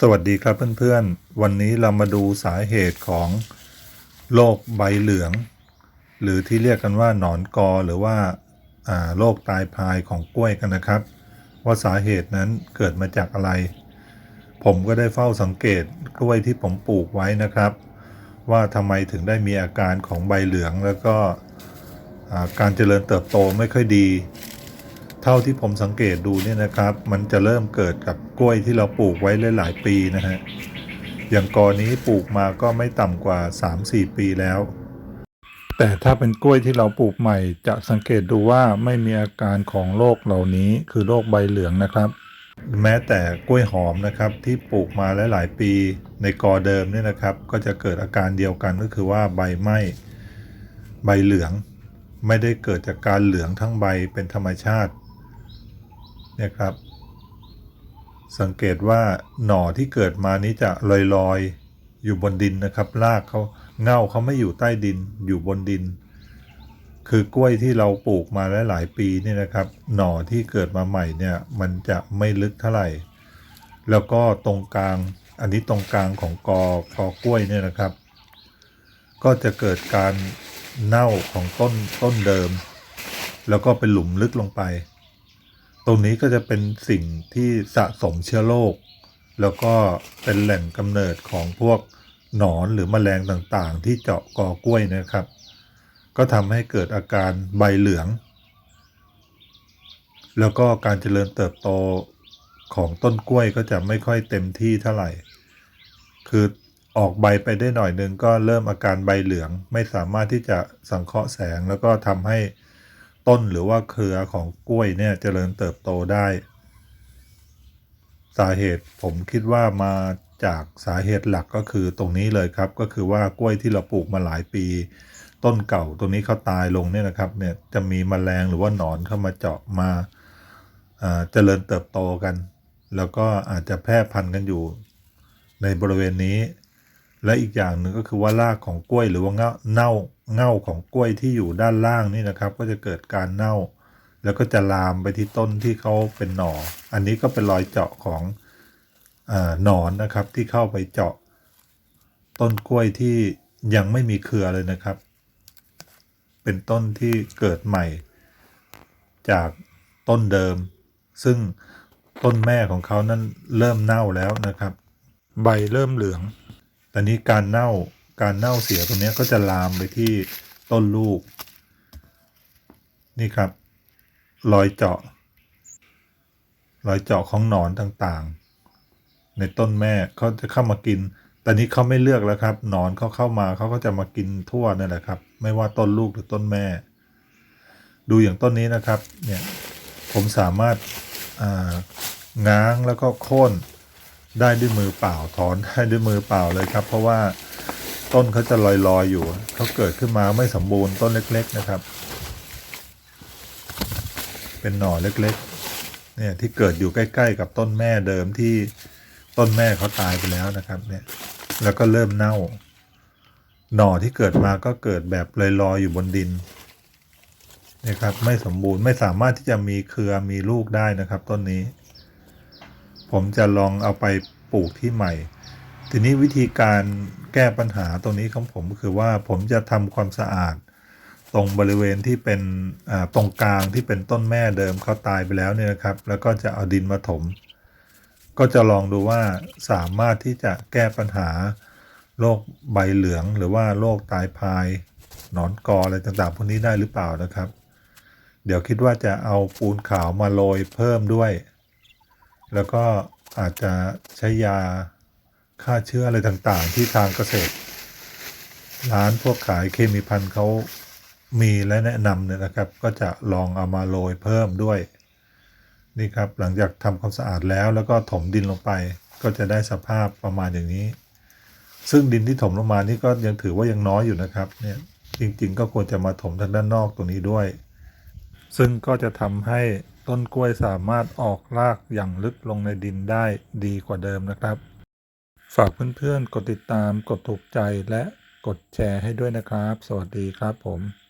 สวัสดีครับเพื่อนๆ วันนี้เรามาดูสาเหตุของโรคใบเหลือง หรือที่เรียกกันว่าหนอนกอหรือว่าโรคตายพายของกล้วยกันนะครับ ว่าสาเหตุนั้นเกิดมาจากอะไร ผมก็ได้เฝ้าสังเกตกล้วยที่ผมปลูกไว้นะครับ ว่าทำไมถึงได้มีอาการของใบเหลืองแล้วก็การเจริญเติบโตไม่ค่อยดี เท่าที่ผมสังเกตดูเนี่ยนะครับ มันจะเริ่มเกิดกับกล้วยที่เราปลูกไว้หลาย ๆ ปีนะฮะอย่างกอนี้ปลูกมาก็ไม่ต่ำกว่า 3-4 ปีแล้ว แต่ถ้าเป็นกล้วยที่เราปลูกใหม่จะสังเกตดูว่าไม่มีอาการของโรคเหล่านี้คือโรคใบเหลืองนะครับ แม้แต่กล้วยหอมนะครับที่ปลูกมาหลายๆปีในกอเดิมเนี่ยนะครับ ก็จะเกิดอาการเดียวกันก็คือว่าใบไหม้ใบเหลือง ไม่ได้เกิดจากการเหลืองทั้งใบเป็นธรรมชาติ เนี่ยครับ สังเกตว่าหน่อที่เกิดมานี้จะลอยๆอยอยู่บนดินนะครับรากเขาเง่าเขาไม่อยู่ใต้ดินอยู่บนดิน คือกล้วยที่เราปลูกมาหลายๆปีเนี่ยนะครับ หน่อที่เกิดมาใหม่เนี่ยมันจะไม่ลึกเท่าไหร่ แล้วก็ตรงกลางอันนี้ตรงกลางของกอกอกล้วยเนี่ยนะครับ ก็จะเกิดการเน่าของต้นต้นเดิม แล้วก็เป็นหลุมลึกลงไป ตรงนี้ก็จะเป็นสิ่งที่สะสมเชื้อโรคแล้วก็เป็นแหล่งกำเนิดของพวกหนอนหรือแมลงต่างๆ ที่เจาะกอกล้วยนะครับ ก็ทำให้เกิดอาการใบเหลือง แล้วก็การเจริญเติบโตของต้นกล้วยก็จะไม่ค่อยเต็มที่เท่าไหร่ คือออกใบไปได้หน่อยนึงก็เริ่มอาการใบเหลือง ไม่สามารถที่จะสังเคราะห์แสงแล้วก็ทำให้ ต้นหรือว่าเครือของกล้วยเนี่ยเจริญเติบโตได้ สาเหตุผมคิดว่ามาจากสาเหตุหลักก็คือตรงนี้เลยครับ ก็คือว่ากล้วยที่เราปลูกมาหลายปี ต้นเก่าตรงนี้เขาตายลงเนี่ยนะครับเนี่ยจะมีแมลงหรือว่าหนอนเข้ามาเจาะมาเจริญเติบโตกัน แล้วก็อาจจะแพร่พันธุ์กันอยู่ในบริเวณนี้ และอีกอย่างหนึ่งก็คือว่ารากของกล้วยหรือว่าเง่าเน่า เง่าของกล้วยที่อยู่ด้านล่างนี่นะครับ ก็จะเกิดการเน่า แล้วก็จะลามไปที่ต้นที่เขาเป็นหน่อ อันนี้ก็เป็นรอยเจาะของอาหนอนนะครับที่เข้าไปเจาะ ต้นกล้วยที่ยังไม่มีเครือเลยนะครับ เป็นต้นที่เกิดใหม่ จากต้นเดิม ซึ่งต้นแม่ของเขานั้นเริ่มเน่าแล้วนะครับ ใบเริ่มเหลือง แต่นี้การเน่า การเน่าเสียตรงนี้ก็จะลามไปที่ต้นลูก นี่ครับ รอยเจาะ รอยเจาะของหนอนต่างๆ ในต้นแม่เขาจะเข้ามากินแต่นี้เขาไม่เลือกแล้วครับ หนอนเขาเข้ามาเขาก็จะมากินทั่วนั่นแหละครับ ไม่ว่าต้นลูกหรือต้นแม่ ดูอย่างต้นนี้นะครับ เนี่ย ผมสามารถาง้างแล้วก็โค่นได้ด้วยมือเปล่าถอนได้ด้วยมือเปล่าเลยครับ เพราะว่า ต้นเขาจะลอยๆอยู่เขาเกิดขึ้นมาไม่สมบูรณ์ต้นเล็ก ๆนะครับ เป็นหน่อเล็กๆ เนี่ยที่เกิดอยู่ใกล้ ๆ กับต้นแม่เดิมที่ต้นแม่เขาตายไปแล้วนะครับ เนี่ย แล้วก็เริ่มเน่า หน่อที่เกิดมาก็เกิดแบบลอยๆอยู่บนดินนะครับ ไม่สมบูรณ์ไม่สามารถที่จะมีเครือมีลูกได้นะครับ ต้นนี้ ผมจะลองเอาไปปลูกที่ใหม่ ทีนี้วิธีการแก้ปัญหาตรงนี้ของผมก็คือว่าผมจะทำความสะอาด ตรงบริเวณที่เป็นตรงกลางที่เป็นต้นแม่เดิมเขาตายไปแล้วเนี่ยนะครับ แล้วก็จะเอาดินมาถม ก็จะลองดูว่าสามารถที่จะแก้ปัญหาโรคใบเหลือง หรือว่าโรคตายพายหนอนกออะไรต่างๆพวกนี้ได้หรือเปล่านะครับ เดี๋ยวคิดว่าจะเอาปูนขาวมาโรยเพิ่มด้วย แล้วก็อาจจะใช้ยา ฆ่าเชื้ออะไรต่างๆ ที่ทางเกษตร ร้านพวกขายเคมีพันธุ์เขามีและแนะนำเนี่ยนะครับ ก็จะลองเอามาโรยเพิ่มด้วย นี่ครับหลังจากทำความสะอาดแล้วแล้วก็ถมดินลงไป ก็จะได้สภาพประมาณอย่างนี้ ซึ่งดินที่ถมลงมานี่ก็ยังถือว่ายังน้อยอยู่นะครับเนี่ยจริงๆ ก็ควรจะมาถมทางด้านนอกตรงนี้ด้วย ซึ่งก็จะทำให้ต้นกล้วยสามารถออกรากอย่างลึกลงในดินได้ดีกว่าเดิมนะครับ ฝากเพื่อนๆ กดติดตาม กดถูกใจและกดแชร์ให้ด้วยนะครับ สวัสดีครับผม